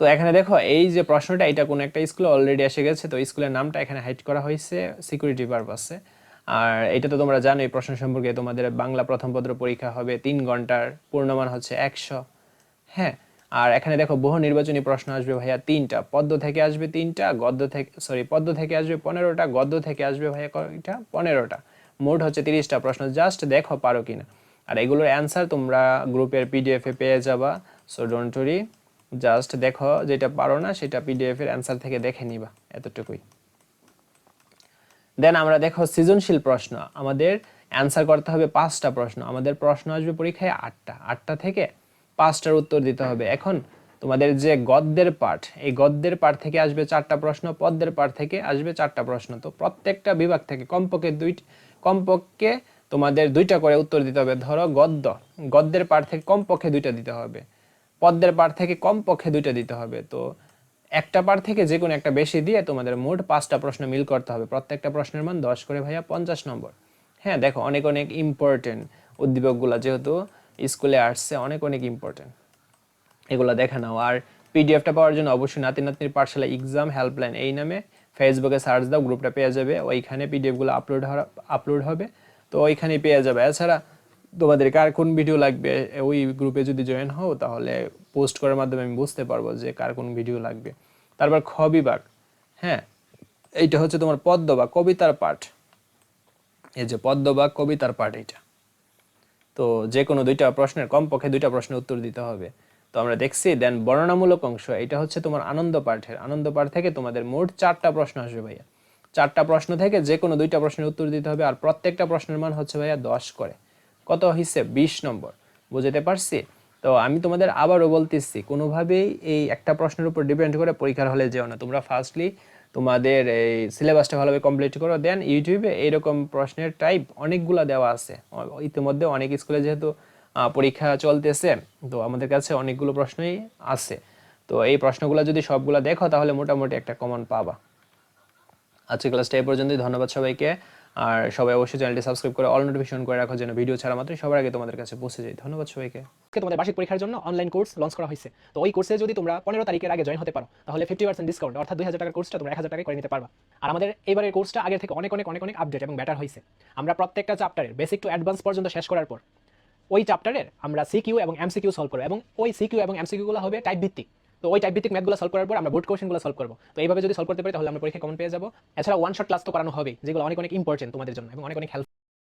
তো এখানে দেখো, এই যে প্রশ্নটা, এটা কোনো একটা স্কুলে অলরেডি এসে গেছে, তো স্কুলের নামটা এখানে হাইড করা হয়েছে সিকিউরিটি পারপাসে আর এটা তো তোমরা জানো এই প্রশ্ন সম্পর্কে তোমাদের বাংলা প্রথম পত্র পরীক্ষা হবে তিন ঘণ্টার, পূর্ণমান হচ্ছে একশো। হ্যাঁ আর এখানে দেখো, বহু নির্বাচনী প্রশ্ন আসবে ভাইয়া তিনটা। পদ্ম থেকে আসবে তিনটা, গদ্য থেকে সরি পদ্ম থেকে আসবে পনেরোটা, গদ্য থেকে আসবে ভাইয়া কয়টা? পনেরোটা। মোট হচ্ছে তিরিশটা প্রশ্ন। জাস্ট দেখো পারো কিনা। আর এগুলোর অ্যান্সার তোমরা গ্রুপের পিডিএফে পেয়ে যাবা সো ডোন্ট ওরি জাস্ট দেখো যেটা পারো না, সেটা পিডিএফ এর অ্যান্সার থেকে দেখে নিবা, এতটুকুই। দেন আমরা দেখো সৃজনশীল প্রশ্ন। আমাদের অ্যান্সার করতে হবে পাঁচটা প্রশ্ন। আমাদের প্রশ্ন আসবে পরীক্ষায় আটটা। আটটা থেকে পাঁচটার উত্তর দিতে হবে। এখন তোমাদের যে গদ্যের পাঠ, এই গদ্যের পাঠ থেকে আসবে চারটা প্রশ্ন পদ্মের পাঠ থেকে আসবে চারটা প্রশ্ন। তো প্রত্যেকটা বিভাগ থেকে কমপক্ষে দুই কমপক্ষে তোমাদের দুইটা করে উত্তর দিতে হবে। ধরো গদ্য। গদ্যের পাঠ থেকে কমপক্ষে দুইটা দিতে হবে। পদ্মের পার থেকে কমপক্ষে দুইটা দিতে হবে। তো একটা পার থেকে যে কোনো একটা বেশি দিয়ে তোমাদের মোট পাঁচটা প্রশ্ন মিল করতে হবে। প্রত্যেকটা প্রশ্নের মান দশ করে ভাইয়া পঞ্চাশ নম্বর। হ্যাঁ দেখো অনেক অনেক ইম্পর্টেন্ট উদ্দীপকগুলো যেহেতু স্কুলে আসছে, অনেক অনেক ইম্পর্টেন্ট এগুলো দেখে নাও। আর পিডিএফটা পাওয়ার জন্য অবশ্যই নাতি নাতনির পাঠশালা এক্সাম হেল্পলাইন এই নামে ফেসবুকে সার্চ দাও গ্রুপটা পেয়ে যাবে। ওইখানে পিডিএফগুলো আপলোড আপলোড হবে। তো ওইখানেই পেয়ে যাবে। এছাড়া তোমাদের কার কোন ভিডিও লাগবে, ওই গ্রুপে যদি জয়েন হও, তাহলে পোস্ট করার মাধ্যমে আমি বুঝতে পারব যে কার কোন ভিডিও লাগবে। তারপর খ বিভাগ হ্যাঁ এইটা হচ্ছে তোমার পদ্ম বা কবিতার পাঠ। এই যে পদ্য বা কবিতার পাঠ এইটা। তো যে কোনো দুইটা প্রশ্নের কমপক্ষে দুইটা প্রশ্নের উত্তর দিতে হবে। তো আমরা দেখছি দেন বর্ণনামূলক অংশ এটা হচ্ছে তোমার আনন্দ পাঠের। আনন্দ পাঠ থেকে তোমাদের মোট চারটা প্রশ্ন আসবে ভাইয়া। চারটা প্রশ্ন থেকে যে কোনো দুইটা প্রশ্নের উত্তর দিতে হবে, আর প্রত্যেকটা প্রশ্নের মান হচ্ছে ভাইয়া দশ করে। কত হিসে বিশ নম্বর। বুঝতে পারছি? তো আমি তোমাদের আবারও বলতেছি, কোনোভাবেই এই একটা প্রশ্নের উপর ডিপেন্ড করে পরীক্ষার হলে যেও না। তোমরা ফার্স্টলি তোমাদের এই সিলেবাসটা ভালোভাবে কমপ্লিট করো দেন ইউটিউবে এইরকম প্রশ্নের টাইপ অনেকগুলো দেওয়া আছে। ইতিমধ্যে অনেক স্কুলে যেহেতু পরীক্ষা চলতেছে, তো আমাদের কাছে অনেকগুলো প্রশ্নই আছে। তো এই প্রশ্নগুলো যদি সবগুলো দেখো, তাহলে মোটামুটি একটা কমন পাবা। আজকে ক্লাসটা এই পর্যন্তই। ধন্যবাদ সবাইকে। আর সবাই অবশ্যই চ্যানেলটি সাবস্ক্রাইব করে অল নোটিফিকেশন করে রাখো যেন ভিডিও ছাড়া মাত্রই সবার আগে তোমাদের কাছে পৌঁছে যায় ধন্যবাদ সবাইকে। তোমাদের বার্ষিক পরীক্ষার জন্য অনলাইন কোর্স লঞ্চ করা হয়েছে। তো ওই কোর্সে যদি তোমরা পনেরো তারিখের আগে জয়েন হতে পারো, তাহলে ফিফটি পার্সেন্ট ডিসকাউন্ট অর্থাৎ দুই হাজার টাকার কোর্সটা তোমরা এক হাজার টাকায় করে নিতে পারবা। আর আমাদের এবারের কোর্সটা আগের থেকে অনেক অনেক অনেক অনেক আপডেট এবং বেটার হয়েছে। আমরা প্রত্যেকটা চ্যাপ্টারের বেসিক টু অ্যাডভান্স পর্যন্ত শেষ করার পর, ওই চ্যাপ্টারের আমরা সিকিউ এবং এমসিকিউ সলভ করব এবং ওই সিকিউ এবং এমসিকিউগুলো হবে টাইপ ভিত্তিক। তো ওই টাইপ ভিত্তিক ম্যাথগুলো সলভ করার পর আমরা বোর্ড কোশ্চেনগুলো সলভ করব। তো এইভাবে যদি সলভ করতে পারি, তাহলে আমরা পরীক্ষা কমন পেয়ে যাব। এছাড়া ওয়ান শট ক্লাস তো করানো হবে যেগুলো অনেক অনেক ইম্পর্টেন্ট তোমাদের জন্য এবং অনেক অনেক হেল্প